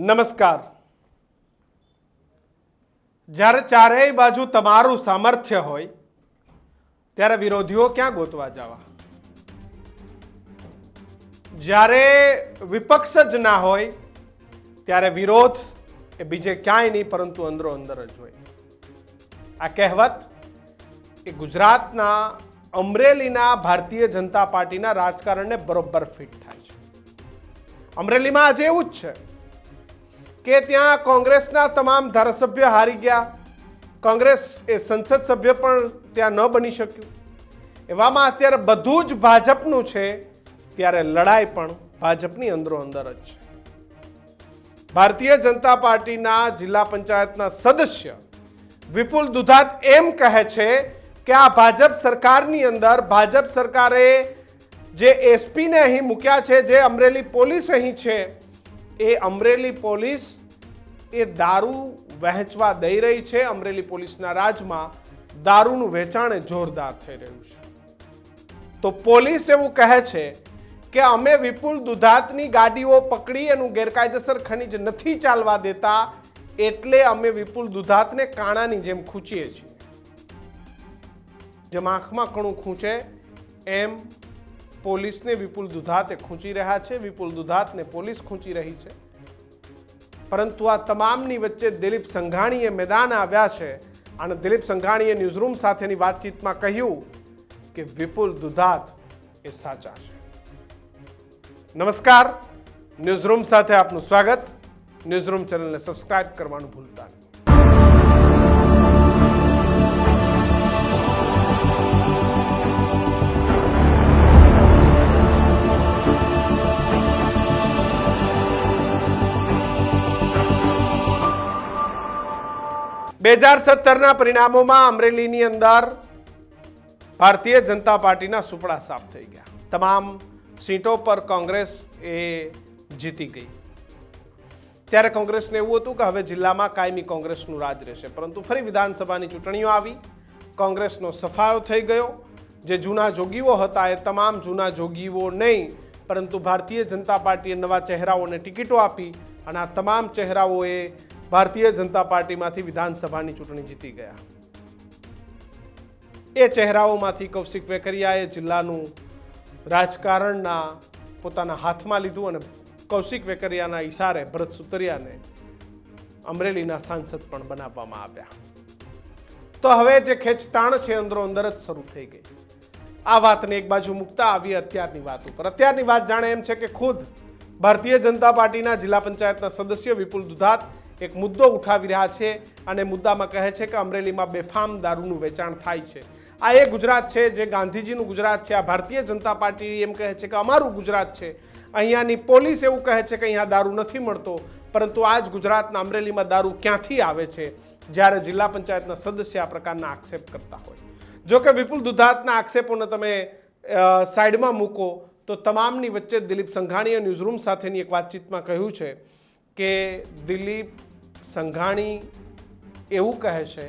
નમસ્કાર. જ્યારે ચારેય બાજુ તમારું સામર્થ્ય હોય, ત્યારે વિરોધીઓ ક્યાં ગોતવા જવા? જ્યારે વિપક્ષ જ ના હોય, ત્યારે વિરોધ એ બીજે ક્યાંય નહીં, પરંતુ અંદરો અંદર જ હોય. આ કહેવત એ ગુજરાતના અમરેલીના ભારતીય જનતા પાર્ટીના રાજકારણને બરોબર ફિટ થાય છે. અમરેલીમાં આજે એવું જ છે. કે ત્યાં કોંગ્રેસના તમામ ધારાસભ્ય હારી ગયા. કોંગ્રેસ એ સંસદ સભ્ય પણ ત્યાં ન બની શક્યું. એવામાં અત્યારે બધું જ ભાજપનું છે, ત્યારે લડાઈ પણ ભાજપની અંદરો અંદર જ છે. ભારતીય જનતા પાર્ટીના જિલ્લા પંચાયતના સદસ્ય વિપુલ દુધાત એમ કહે છે કે આ ભાજપ સરકારની અંદર, ભાજપ સરકારે જે એસપીને અહીં મૂક્યા છે, જે અમરેલી પોલીસ અહીં છે એ અમરેલી પોલીસ એ દારૂ વહેંચવા દઈ રહી છે. અમરેલી પોલીસના રાજમાં દારૂનું વેચાણ જોરદાર થઈ રહ્યું છે. તો પોલીસ એવું કહે છે કે અમે વિપુલ દુધાતની ગાડીઓ પકડી એનું ગેરકાયદેસર ખનીજ નથી ચાલવા દેતા એટલે અમે વિપુલ દુધાતને કાણાની જેમ ખૂંચીએ છીએ. જેમ આંખમાં કણું ખૂંચે, એમ પોલીસને વિપુલ દુધાતે ખૂંચી રહ્યા છે. વિપુલ દુધાતને પોલીસ ખૂંચી રહી છે. પરંતુ આ તમામની વચ્ચે દિલીપ સંઘાણીએ મેદાન આવ્યા છે અને દિલીપ સંઘાણીએ ન્યૂઝરૂમ સાથેની વાતચીતમાં કહ્યું કે વિપુલ દુધાત એ સાચા છે. નમસ્કાર. ન્યૂઝરૂમ સાથે આપનું સ્વાગત. ન્યૂઝરૂમ ચેનલને સબસ્ક્રાઇબ કરવાનું ભૂલતા નહીં. બે હજાર સત્તરના પરિણામોમાં અમરેલીની અંદર ભારતીય જનતા પાર્ટીના સુપડા સાફ થઈ ગયા. તમામ સીટો પર કોંગ્રેસ એ જીતી ગઈ. ત્યારે કોંગ્રેસને એવું હતું કે હવે જિલ્લામાં કાયમી કોંગ્રેસનું રાજ રહેશે. પરંતુ ફરી વિધાનસભાની ચૂંટણીઓ આવી. કોંગ્રેસનો સફાયો થઈ ગયો. જે જૂના જોગીઓ હતા એ તમામ જૂના જોગીઓ નહીં, પરંતુ ભારતીય જનતા પાર્ટીએ નવા ચહેરાઓને ટિકિટો આપી અને આ તમામ ચહેરાઓએ ભારતીય જનતા પાર્ટીમાંથી વિધાનસભાની ચૂંટણી જીતી ગયા. એ ચહેરાઓમાંથી કૌશિક વેકરિયાએ જિલ્લાનું રાજકારણના પોતાના હાથમાં લીધું અને કૌશિક વેકરિયાના ઈશારે ભરત સુતરિયાને અમરેલીના સાંસદ પણ બનાવવામાં આવ્યા. તો હવે જે ખેંચતાણ છે અંદરો અંદર જ શરૂ થઈ ગઈ. આ વાતને એક બાજુ મૂકતા આવી અત્યારની વાત ઉપર અત્યારની વાત જાણે એમ છે કે ખુદ ભારતીય જનતા પાર્ટીના જિલ્લા પંચાયતના સદસ્ય વિપુલ દુધાત એક મુદ્દો ઉઠાવી રહ્યા છે અને મુદ્દામાં કહે છે કે અમરેલીમાં બેફામ દારૂનું વેચાણ થાય છે. આ એ ગુજરાત છે જે ગાંધીજીનું ગુજરાત છે. આ ભારતીય જનતા પાર્ટી એમ કહે છે કે અમારું ગુજરાત છે. અહીંયાની પોલીસ એવું કહે છે કે અહીંયા દારૂ નથી મળતો, પરંતુ આ જ ગુજરાતના અમરેલીમાં દારૂ ક્યાંથી આવે છે? જ્યારે જિલ્લા પંચાયતના સદસ્ય આ પ્રકારના આક્ષેપ કરતા હોય. જો કે વિપુલ દુધાતના આક્ષેપોને તમે સાઈડમાં મૂકો તો તમામની વચ્ચે દિલીપ સંઘાણીએ ન્યૂઝરૂમ સાથેની એક વાતચીતમાં કહ્યું છે કે દિલીપ સંઘાણી એવું કહે છે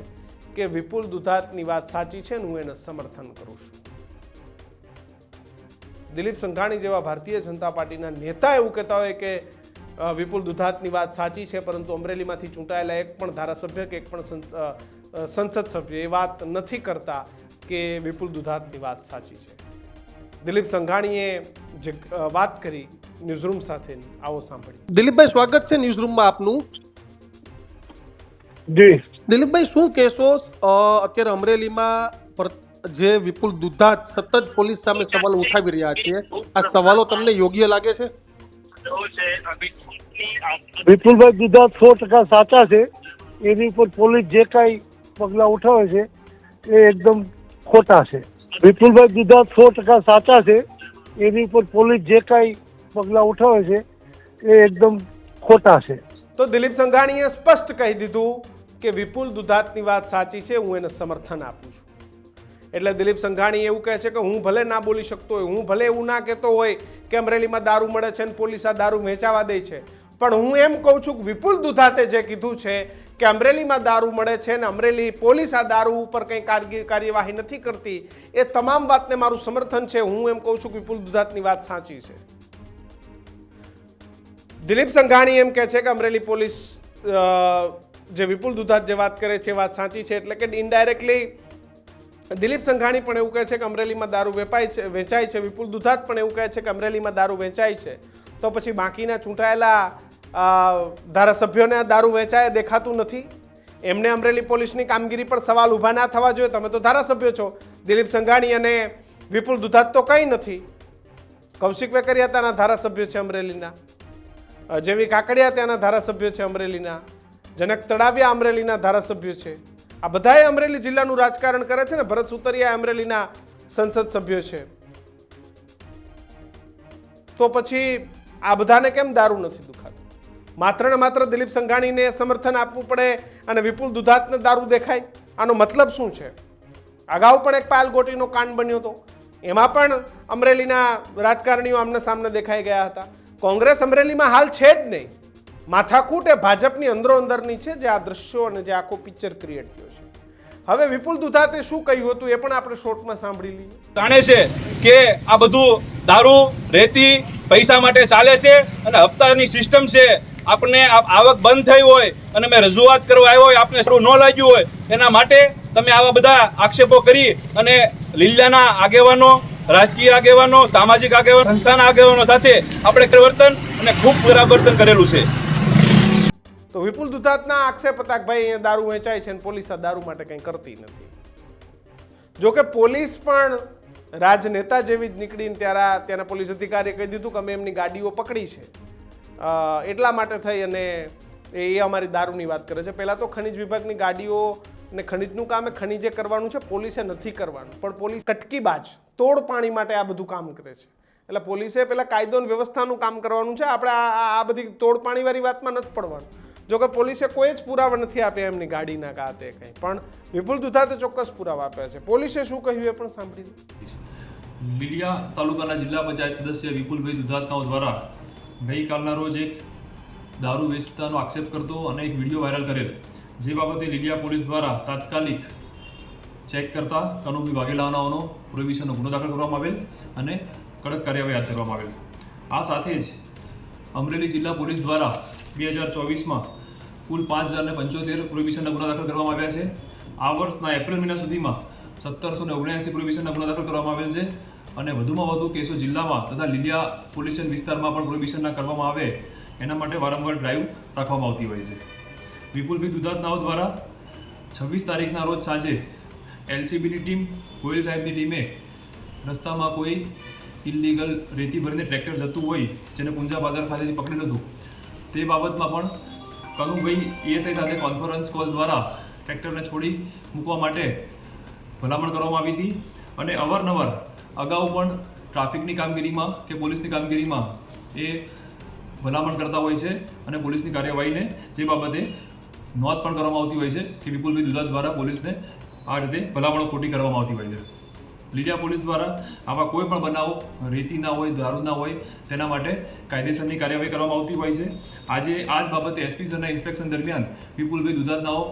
કે વિપુલ દુધાતની વાત સાચી છે ને હું એને સમર્થન કરું છું. દિલીપ સંઘાણી જેવા ભારતીય જનતા પાર્ટીના નેતા એવું કહેતા હોય કે વિપુલ દુધાતની વાત સાચી છે, પરંતુ અમરેલીમાંથી ચૂંટાયેલા એક પણ ધારાસભ્ય કે એક પણ સંસદ સભ્ય એ વાત નથી કરતા કે વિપુલ દુધાતની વાત સાચી છે. દિલીપ સંઘાણીએ જે વાત કરી ન્યૂઝરૂમ સાથેની આવો સાંભળી દિલીપભાઈ, સ્વાગત છે ન્યૂઝરૂમમાં આપનું. જી. દિલીપભાઈ શું કહેશો અત્યારે અમરેલીમાં જે વિપુલ દુધા સતત પોલીસ સામે સવાલ ઉઠાવી રહ્યા છે આ સવાલો તમને યોગ્ય લાગે છે? વિપુલભાઈ દુધા સો ટકા સાચા છે. એની ઉપર પોલીસ જે કાંઈ પગલાં ઉઠાવે છે એ એકદમ ખોટા છે. વિપુલભાઈ દુધા સો ટકા સાચા છે. એની ઉપર પોલીસ જે કાંઈ પગલાં ઉઠાવે છે એ એકદમ ખોટા છે. તો દિલીપ સંઘાણીએ સ્પષ્ટ કહી દીધું કે વિપુલ દુધાતની વાત સાચી છે, હું એને સમર્થન આપું છું. એટલે દિલીપ સંઘાણી એવું કહે છે કે હું ભલે ના બોલી શકતો હોય, હું ભલે એવું ના કહેતો હોય કે અમરેલીમાં દારૂ મળે છે અને પોલીસ આ દારૂ વેચાવા દે છે, પણ હું એમ કહું છું કે વિપુલ દુધાતે જે કીધું છે કે અમરેલીમાં દારૂ મળે છે ને અમરેલી પોલીસ આ દારૂ ઉપર કંઈ કાર્યવાહી નથી કરતી, એ તમામ વાતને મારું સમર્થન છે, હું એમ કહું છું કે વિપુલ દુધાતની વાત સાચી છે. દિલીપ સંઘાણી એમ કહે છે કે અમરેલી પોલીસ જે વિપુલ દુધાત જે વાત કરે છે વાત સાચી છે. એટલે કે ઇનડાયરેક્ટલી દિલીપ સંઘાણી પણ એવું કહે છે કે અમરેલીમાં દારૂ વેપાય છે, વેચાય છે. વિપુલ દુધાત પણ એવું કહે છે કે અમરેલીમાં દારૂ વેચાય છે. તો પછી બાકીના ચૂંટાયેલા ધારાસભ્યોને આ દારૂ વેચાય દેખાતું નથી. એમને અમરેલી પોલીસની કામગીરી પર સવાલ ઊભા ના થવા જોઈએ. તમે તો ધારાસભ્યો છો. દિલીપ સંઘાણી અને વિપુલ દુધાત તો કંઈ નથી. કૌશિક વેકરિયા ત્યાંના ધારાસભ્ય છે અમરેલીના. જેવી કાકડિયા ત્યાંના ધારાસભ્ય છે અમરેલીના. જનક તળાવિયા અમરેલીના ધારાસભ્ય છે. આ બધાએ અમરેલી જિલ્લાનું રાજકારણ કરે છે ને ભરત સુતરિયા અમરેલીના સંસદ સભ્ય છે. તો પછી આ બધાને કેમ દારૂ નથી દુખાતું? માત્ર ને માત્ર દિલીપ સંઘાણીને સમર્થન આપવું પડે અને વિપુલ દુધાતને દારૂ દેખાય? આનો મતલબ શું છે? અગાઉ પણ એક પાયલ ગોટીનો કાંડ બન્યો હતો. એમાં પણ અમરેલીના રાજકારણીઓ આમને સામને દેખાઈ ગયા હતા. કોંગ્રેસ અમરેલીમાં હાલ છે જ નહીં. માથાકૂટ એ ભાજપની અંદરો અંદરની છે જે આ દ્રશ્યો અને જે આખો પિક્ચર ક્રિએટ થયો છે. હવે વિપુલ દુધાતે શું કહ્યું હતું એ પણ આપણે શોર્ટમાં સાંભળી લઈએ. જાણે છે કે આ બધું દારૂ, રેતી, પૈસા માટે ચાલે છે અને હપ્તાની સિસ્ટમ છે. આપને આવક બંધ થઈ હોય અને મેં રજૂઆત કરવા આવ્યો હોય, આપને સારું ન લાગ્યું હોય, એના માટે તમે આવા બધા આક્ષેપો કરી અને લીલાના આગેવાનો, રાજકીય આગેવાનો, સામાજિક આગેવાનો, સંસ્થાના આગેવાનો સાથે આપણે પરિવર્તન અને ખૂબ ખરાબ વર્તન કરેલું છે. તો વિપુલ દુધાતના આક્ષેપ હતા કે ભાઈ અહીંયા દારૂ વેચાય છે અને પોલીસ આ દારૂ માટે કંઈ કરતી નથી. જોકે પોલીસ પણ રાજનેતા જેવી જ નીકળીને ત્યારે ત્યાંના પોલીસ અધિકારીએ કહી દીધું કે અમે એમની ગાડીઓ પકડી છે. એટલા માટે થઈ અને એ અમારી દારૂની વાત કરે છે. પહેલાં તો ખનિજ વિભાગની ગાડીઓ ને ખનિજનું કામ એ ખનિજે કરવાનું છે, પોલીસે નથી કરવાનું. પણ પોલીસ કટકીબાજ, તોડ પાણી માટે આ બધું કામ કરે છે. એટલે પોલીસે પેલા કાયદો અને વ્યવસ્થાનું કામ કરવાનું છે. આપણે આ- આ બધી તોડ પાણીવાળી વાતમાં નથી પડવાનું. જો કે પોલીસે કોઈ જ પુરાવા નથી આપ્યા એમની ગાડીના કા તે કંઈ. પણ વિપુલ દુધાતે ચોક્કસ પુરાવા આપ્યા છે. પોલીસે શું કહ્યું એ પણ સાંભળી મીડિયા તાલુકાના જિલ્લા પંચાયત સદસ્ય વિપુલભાઈ દુધાતનાઓ દ્વારા ગઈકાલના રોજ એક દારૂ વેચતાનો આક્ષેપ કરતો અને એક વીડિયો વાયરલ કરેલ. જે બાબતે લીડિયા પોલીસ દ્વારા તાત્કાલિક ચેક કરતા કનુભાઈ વાઘેલાઓનો પ્રોહિબિશનનો ગુનો દાખલ કરવામાં આવેલ અને કડક કાર્યવાહી હાથ ધરવામાં આવેલ. આ સાથે જ અમરેલી જિલ્લા પોલીસ દ્વારા બે હજાર ચોવીસમાં કુલ પાંચ હજારને પંચોતેર પ્રોહિબિશનના ગુના દાખલ કરવામાં આવ્યા છે. આ વર્ષના એપ્રિલ મહિના સુધીમાં સત્તરસો ને ઓગણ્યાસી પ્રોહિબિશનના ગુના દાખલ કરવામાં આવેલ છે અને વધુમાં વધુ કેસો જિલ્લામાં તથા લીલિયા પોલીસ વિસ્તારમાં પણ પ્રોહિબિશનના કરવામાં આવે એના માટે વારંવાર ડ્રાઈવ રાખવામાં આવતી હોય છે. વિપુલભાઈ દુધાતનાઓ દ્વારા છવ્વીસ તારીખના રોજ સાંજે એલસીબીની ટીમ, ગોયલ સાહેબની ટીમે રસ્તામાં કોઈ ઇલીગલ રેતી ભરીને ટ્રેક્ટર જતું હોય, જેને પુંજા બાજાર ખાતેથી પકડેલું હતું. તે બાબતમાં પણ કનુભાઈ એએસઆઈ સાથે કોન્ફરન્સ કોલ દ્વારા ટ્રેક્ટરને છોડી મૂકવા માટે ભલામણ કરવામાં આવી હતી અને અવારનવાર અગાઉ પણ ટ્રાફિકની કામગીરીમાં કે પોલીસની કામગીરીમાં એ ભલામણ કરતા હોય છે અને પોલીસની કાર્યવાહીને જે બાબતે નોંધ પણ કરવામાં આવતી હોય છે કે વિપુલભાઈ દુધા દ્વારા પોલીસને આ રીતે ભલામણો ખોટી કરવામાં આવતી હોય છે. લીલિયા પોલીસ દ્વારા આવા કોઈ પણ બનાવો, રેતી ના હોય, દારૂ ના હોય, તેના માટે કાયદેસરની કાર્યવાહી કરવામાં આવતી હોય છે. આજે આ જ બાબતે એસપી સરના ઇન્સ્પેક્શન દરમિયાન વિપુલભાઈ દુધાતનાઓ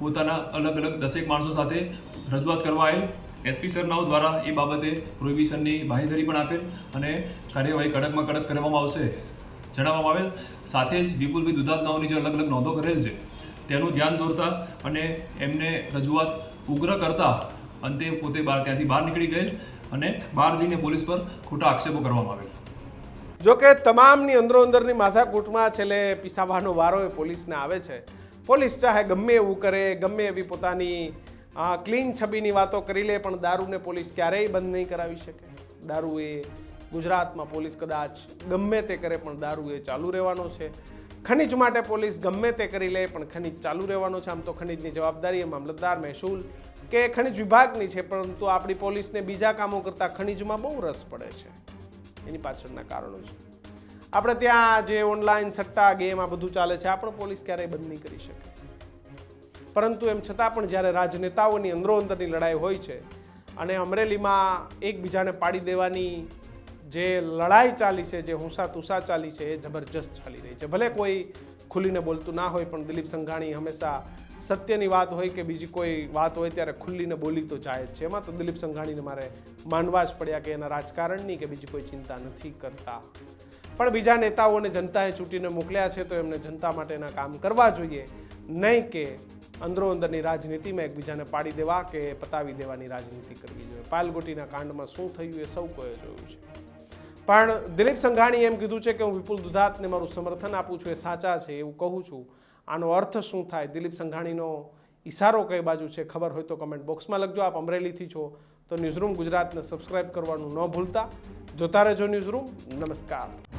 પોતાના અલગ અલગ દસેક માણસો સાથે રજૂઆત કરવા આવેલ. એસપી સરનાઓ દ્વારા એ બાબતે પ્રોહિબિશનની બાંહેધરી પણ આપેલ અને કાર્યવાહી કડકમાં કડક કરવામાં આવશે જણાવવામાં આવેલ. સાથે જ વિપુલભાઈ દુધાતનાઓની જે અલગ અલગ નોંધો કરેલ છે, તેનું ધ્યાન દોરતા અને એમને રજૂઆત ઉગ્ર કરતા અંતે પોતે બહાર ત્યાંથી બહાર નીકળી ગયેલ અને બહાર જઈને પોલીસ પર ખોટા આક્ષેપો કરવામાં આવેલ. જો કે તમામની અંદરોઅંદરની માથાકૂટમાં છેલ્લે પીસાવાનો વારો એ પોલીસને આવે છે. પોલીસ ચાહે ગમે એવું કરે, ગમે એવી પોતાની ક્લીન છબીની વાતો કરી લે, પણ દારૂને પોલીસ ક્યારેય બંધ નહીં કરાવી શકે. દારૂ એ ગુજરાતમાં પોલીસ કદાચ ગમે તે કરે, પણ દારૂ એ ચાલુ રહેવાનો છે. ખનિજ માટે પોલીસ ગમે તે કરી લે, પણ ખનિજ ચાલુ રહેવાનો છે. આમ તો ખનિજની જવાબદારી એ મામલતદાર મહેસૂલ કે ખનિજ વિભાગની છે, પરંતુ આપણી પોલીસને બીજા કામો કરતાં ખનિજમાં બહુ રસ પડે છે. એની પાછળના કારણો છે. આપણે ત્યાં જે ઓનલાઈન સટ્ટા, ગેમ આ બધું ચાલે છે આ પણ પોલીસ ક્યારેય બંધ નહીં કરી શકે. પરંતુ એમ છતાં પણ જ્યારે રાજનેતાઓની અંદરો અંદરની લડાઈ હોય છે, અને અમરેલીમાં એકબીજાને પાડી દેવાની જે લડાઈ ચાલી છે, જે હુંસા તુસા ચાલી છે, એ જબરજસ્ત ચાલી રહી છે. ભલે કોઈ ખુલીને બોલતું ના હોય, પણ દિલીપ સંઘાણી હંમેશા સત્યની વાત હોય કે બીજી કોઈ વાત હોય ત્યારે ખુલ્લીને બોલી તો જાય જ છે. એમાં તો દિલીપ સંઘાણીને મારે માનવા જ પડ્યા કે એના રાજકારણની કે બીજી કોઈ ચિંતા નથી કરતા. પણ બીજા નેતાઓને જનતાએ ચૂંટીને મોકલ્યા છે, તો એમને જનતા માટેના કામ કરવા જોઈએ. નહીં કે અંદરો અંદરની રાજનીતિમાં એકબીજાને પાડી દેવા કે પતાવી દેવાની રાજનીતિ કરવી જોઈએ. પાલગોટીના કાંડમાં શું થયું એ સૌ કોઈએ જોયું છે. પણ દિલીપ સંઘાણીએ એમ કીધું છે કે હું વિપુલ દુધાતને મારું સમર્થન આપું છું, એ સાચા છે, એવું કહું છું. આનો અર્થ શું થાય? દિલીપ સંઘાણીનો ઈશારો કઈ બાજુ છે? ખબર હોય તો કમેન્ટ બોક્સમાં લખજો. આપ અમરેલીથી છો તો ન્યૂઝરૂમ ગુજરાતને સબસ્ક્રાઇબ કરવાનું ન ભૂલતા. જોતા રહેજો ન્યૂઝરૂમ નમસ્કાર.